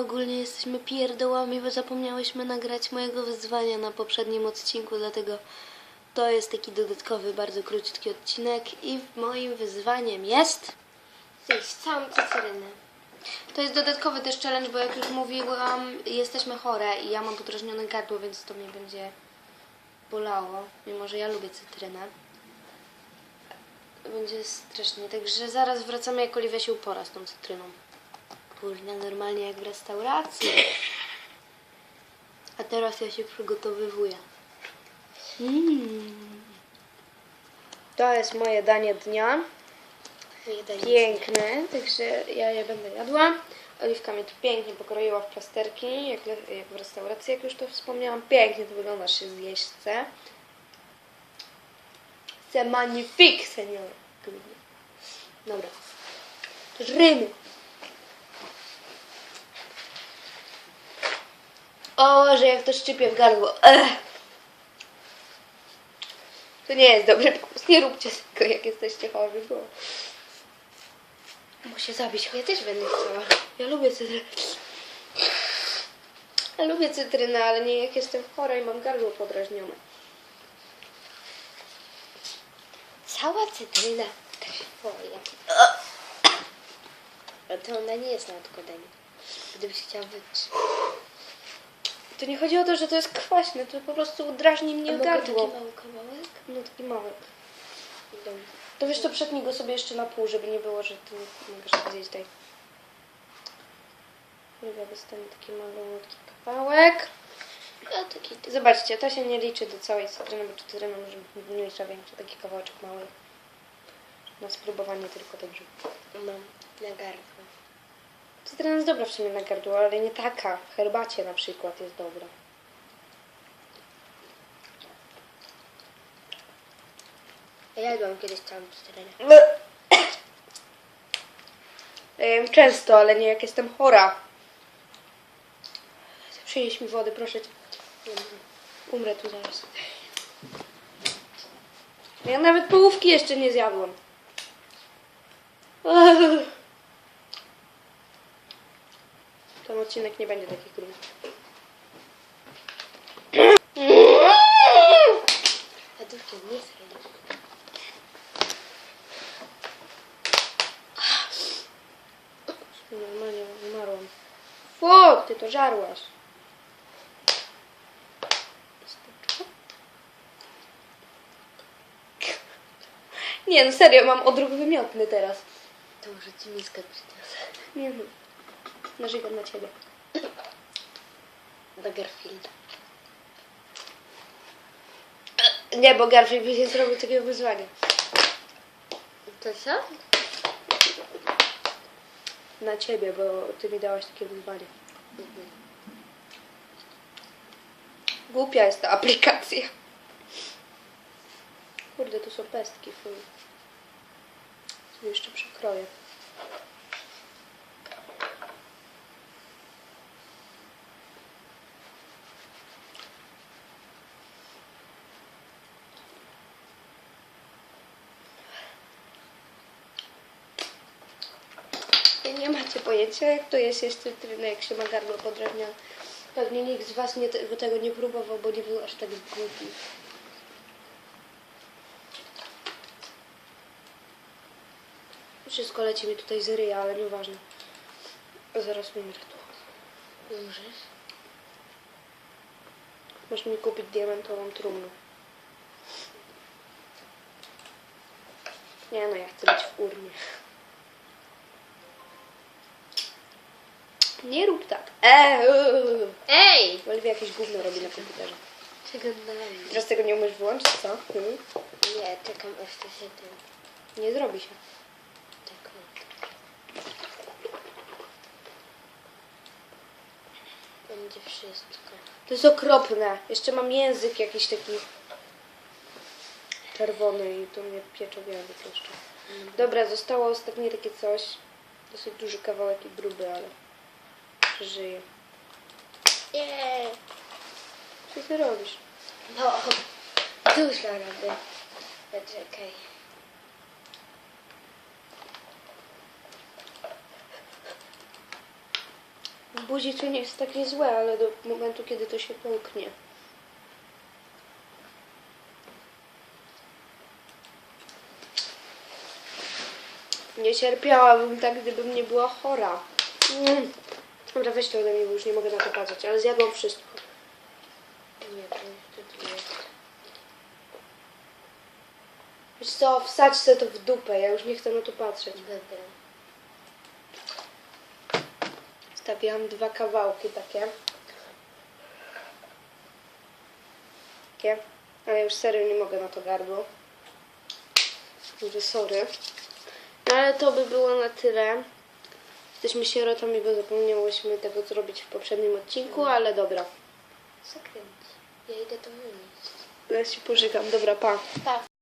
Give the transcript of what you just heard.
Ogólnie jesteśmy pierdołami, bo zapomniałyśmy nagrać mojego wyzwania na poprzednim odcinku, dlatego to jest taki dodatkowy, bardzo krótki odcinek i moim wyzwaniem jest zjeść całą cytrynę. To jest dodatkowy też challenge, bo jak już mówiłam, jesteśmy chore i ja mam podrażnione gardło, więc to mnie będzie bolało, mimo że ja lubię cytrynę. Będzie strasznie, także zaraz wracamy, jak Oliwia się upora z tą cytryną. Kurde, normalnie jak w restauracji. A teraz ja się przygotowywuję. Mm. To jest moje danie dnia. Piękne, także ja je będę jadła. Oliwka mnie tu pięknie pokroiła w plasterki, jak, jak w restauracji, jak już to wspomniałam. Pięknie to wygląda, się zjeść chce. C'est magnifique, senior. Dobra. Żrymy. O, że jak to szczypie w gardło. Ech. To nie jest dobry pomysł. Nie róbcie tego, jak jesteście chorzy, bo... Się zabić. Ja też będę chciała. Ja lubię cytrynę. Ja lubię cytrynę, ale nie jak jestem chora i mam gardło podrażnione. Cała cytryna. Twoja. Ale to ona nie jest na odkładanie. Gdybyś chciał wytrzymać. To nie chodzi o to, że to jest kwaśne, to po prostu drażni mnie gardło. mały kawałek? No taki mały. Dobra. To wiesz co, przetnij go sobie jeszcze na pół, żeby nie było, że ty nie możesz zjeść daj. Chyba dostanie taki malutki kawałek. A taki Zobaczcie, to się nie liczy do całej cytryny, bo cytryna może być mniejsza, większa, taki kawałeczek mały. Na spróbowanie tylko dobrze. mam na gardło. Cytryna jest dobra w sumie na gardło, ale nie taka. W herbacie na przykład jest dobra. Ja jadłam kiedyś całą cytrynę. Ja jem często, ale nie jak jestem chora. Przynieś mi wody, proszę cię. Umrę tu zaraz. Ja nawet połówki jeszcze nie zjadłam. Ten odcinek nie będzie taki krótki. Lodówki nie fajne. Normalnie umarłam. Fok, ty to żarłaś. Nie, no serio, mam odruch wymiotny teraz. To może ci miskę przyniosę. Nie no. Narzekam na ciebie. Do Garfielda. Nie, bo Garfield by nie zrobił takiego wyzwania. To co? Na ciebie, bo ty mi dałaś takie wyzwanie. Mhm. Głupia jest ta aplikacja. Kurde, tu są pestki. Tu jeszcze przekroję. Nie macie pojęcia, jak to jest jeść cytrynę, jak się ma gardło podrażnione. Pewnie nikt z Was nie, te- tego nie próbował, bo nie był aż tak głupi. Wszystko leci mi tutaj z ryja, ale nieważne. Zaraz umrę tu. Umrzesz? Masz mi kupić diamentową trumnę. Nie no, ja chcę być w urnie. Nie rób tak. Eee, uuu. Ej! Oliwia jakieś gówno robi na komputerze. Czego dalej? Teraz tego nie umiesz wyłączyć, co? Hmm? Nie, czekam aż to się ten... Nie zrobi się. Tak. Będzie wszystko. To jest okropne. Jeszcze mam język jakiś taki czerwony i to mnie piecze język jeszcze. Dobra, zostało ostatnie takie coś. Dosyć duży kawałek i gruby, ale przeżyję. Nie! Co ty robisz? No, dużo robię. Poczekaj. W buzi to nie jest takie złe, ale do momentu, kiedy to się połknie. Nie cierpiałabym tak, gdybym nie była chora. Mm. Dobra, weź to ode mnie, bo już nie mogę na to patrzeć, ale zjadłam wszystko. Nie, to tu jest. Wiesz co, wsadź sobie to w dupę, ja już nie chcę na to patrzeć. Dobra. Stawiałam dwa kawałki takie. Takie. Ale już serio nie mogę na to gardło. Mówię sorry. No ale to by było na tyle. Jesteśmy sierotami, bo zapomniałyśmy tego zrobić w poprzednim odcinku, ale dobra. Zakręć. Ja idę to wynieść. Ja się pożygam. Dobra, pa. Pa.